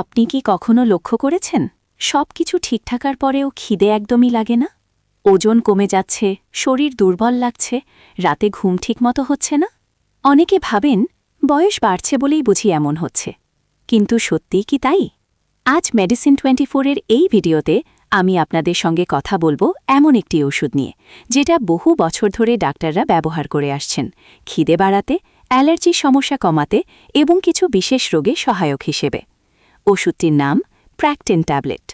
আপনি কি কখনো লক্ষ্য করেছেন? সব কিছু ঠিক থাকার পরেও খিদে একদমই লাগে না? ওজন কমে যাচ্ছে, শরীর দুর্বল লাগছে, রাতে ঘুম ঠিকমতো হচ্ছে না? অনেকে ভাবেন, বয়স বাড়ছে বলেই বুঝি এমন হচ্ছে। কিন্তু সত্যিই কি তাই? আজ মেডিসিন টোয়েন্টি ফোরের এই ভিডিওতে আমি আপনাদের সঙ্গে কথা বলব এমন একটি ওষুধ নিয়ে, যেটা বহু বছর ধরে ডাক্তাররা ব্যবহার করে আসছেন। খিদে বাড়াতে, অ্যালার্জির সমস্যা কমাতে এবং কিছু বিশেষ রোগে সহায়ক হিসেবে। ওষুধটির নাম প্র্যাকটেন ট্যাবলেট।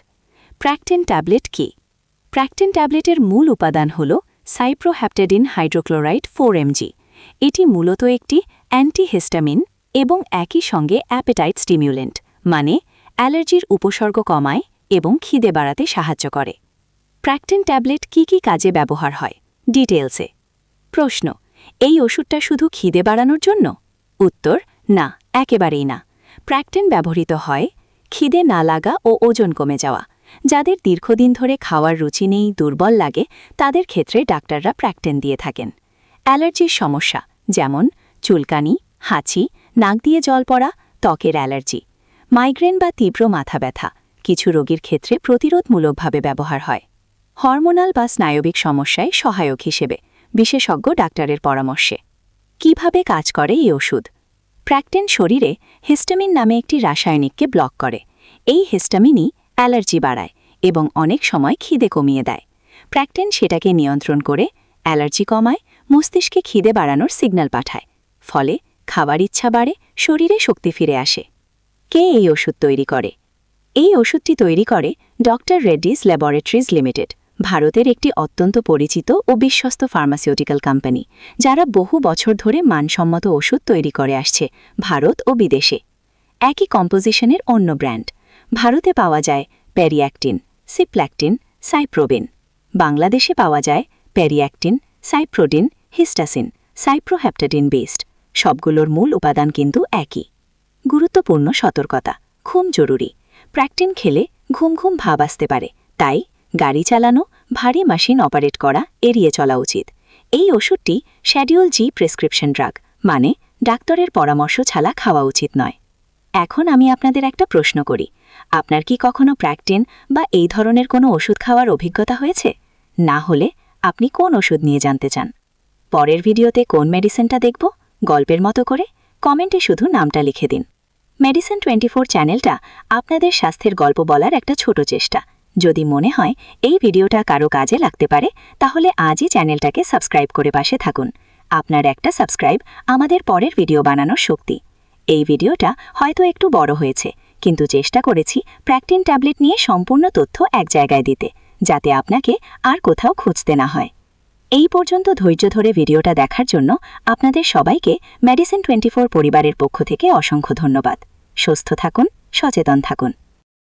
প্র্যাকটেন ট্যাবলেট কি? প্র্যাকটেন ট্যাবলেটের মূল উপাদান হল সাইপ্রোহ্যাপটেডিন হাইড্রোক্লোরাইড ফোর এমজি। এটি মূলত একটি অ্যান্টিহিস্টামিন এবং একই সঙ্গে অ্যাপেটাইট স্টিমিউলেন্ট মানে অ্যালার্জির উপসর্গ কমায় এবং খিদে বাড়াতে সাহায্য করে। প্র্যাকটেন ট্যাবলেট কি কি কাজে ব্যবহার হয়? ডিটেলসে প্রশ্ন, এই ওষুধটা শুধু খিদে বাড়ানোর জন্য? উত্তর, না, একেবারেই না। প্র্যাকটেন ব্যবহৃত হয় খিদে না লাগা ও ওজন কমে যাওয়া। যাদের দীর্ঘদিন ধরে খাওয়ার রুচি নেই, দুর্বল লাগে, তাদের ক্ষেত্রে ডাক্তাররা প্র্যাকটেন দিয়ে থাকেন। অ্যালার্জির সমস্যা, যেমন চুলকানি, হাঁচি, নাক দিয়ে জল পড়া, ত্বকের অ্যালার্জি, মাইগ্রেন বা তীব্র মাথা ব্যথা, কিছু রোগীর ক্ষেত্রে প্রতিরোধমূলকভাবে ব্যবহার হয়। হরমোনাল বা স্নায়বিক সমস্যায় সহায়ক হিসেবে বিশেষজ্ঞ ডাক্তারের পরামর্শে। কীভাবে কাজ করে এই ওষুধ? প্র্যাকটেন শরীরে হিস্টামিন নামে একটি রাসায়নিককে ব্লক করে। এই হিস্টামিনই অ্যালার্জি বাড়ায় এবং অনেক সময় খিদে কমিয়ে দেয়। প্র্যাকটেন সেটাকে নিয়ন্ত্রণ করে অ্যালার্জি কমায়, মস্তিষ্কে খিদে বাড়ানোর সিগন্যাল পাঠায়, ফলে খাবার ইচ্ছা বাড়ে, শরীরে শক্তি ফিরে আসে। কে এই ওষুধ তৈরি করে? এই ওষুধটি তৈরি করে ডক্টর রেড্ডিস ল্যাবরেটরিজ লিমিটেড। ভারতের একটি অত্যন্ত পরিচিত ও বিশ্বস্ত ফার্মাসিউটিক্যাল কোম্পানি যারা বহু বছর ধরে মানসম্মত ওষুধ তৈরি করে আসছে ভারত ও বিদেশে। একই কম্পোজিশনের অন্য ব্র্যান্ড ভারতে পাওয়া যায় প্যারিঅ্যাক্টিন সিপ্ল্যাক্টিন সাইপ্রোবিন বাংলাদেশে পাওয়া যায় প্যারিঅ্যাক্টিন সাইপ্রোডিন হিস্টাসিন সাইপ্রোহ্যাপটাডিন বেসড সবগুলোর মূল উপাদান কিন্তু একই। গুরুত্বপূর্ণ সতর্কতা, ঘুম জরুরি। প্র্যাকটিন খেলে ঘুম ঘুম ভাব আসতে পারে, তাই গাড়ি চালানো, ভারী মেশিন অপারেট করা, এড়িয়ে চলা উচিত। এই ওষুধটি শ্যাডিউল জি প্রেসক্রিপশন ড্রাগ মানে ডাক্তারের পরামর্শ ছাড়া খাওয়া উচিত নয়। এখন আমি আপনাদের একটা প্রশ্ন করি। আপনার কি কখনো প্র্যাকটিন বা এই ধরনের কোনো ওষুধ খাওয়ার অভিজ্ঞতা হয়েছে? না হলে আপনি কোন ওষুধ নিয়ে জানতে চান? পরের ভিডিওতে কোন মেডিসিনটা দেখব, গল্পের মতো করে কমেন্টে শুধু নামটা লিখে দিন। মেডিসিন টোয়েন্টি চ্যানেলটা আপনাদের স্বাস্থ্যের গল্প বলার একটা ছোট চেষ্টা। যদি মনে হয় এই ভিডিওটা কারও কাজে লাগতে পারে, তাহলে আজই চ্যানেলটাকে সাবস্ক্রাইব করে পাশে থাকুন। আপনার একটা সাবস্ক্রাইব আমাদের পরের ভিডিও বানানোর শক্তি। এই ভিডিওটা হয়তো একটু বড় হয়েছে, কিন্তু চেষ্টা করেছি প্র্যাকটিন ট্যাবলেট নিয়ে সম্পূর্ণ তথ্য এক জায়গায় দিতে, যাতে আপনাকে আর কোথাও খুঁজতে না হয়। এই পর্যন্ত ধৈর্য ধরে ভিডিওটা দেখার জন্য আপনাদের সবাইকে মেডিসিন টোয়েন্টি পরিবারের পক্ষ থেকে অসংখ্য ধন্যবাদ। সুস্থ থাকুন, সচেতন থাকুন।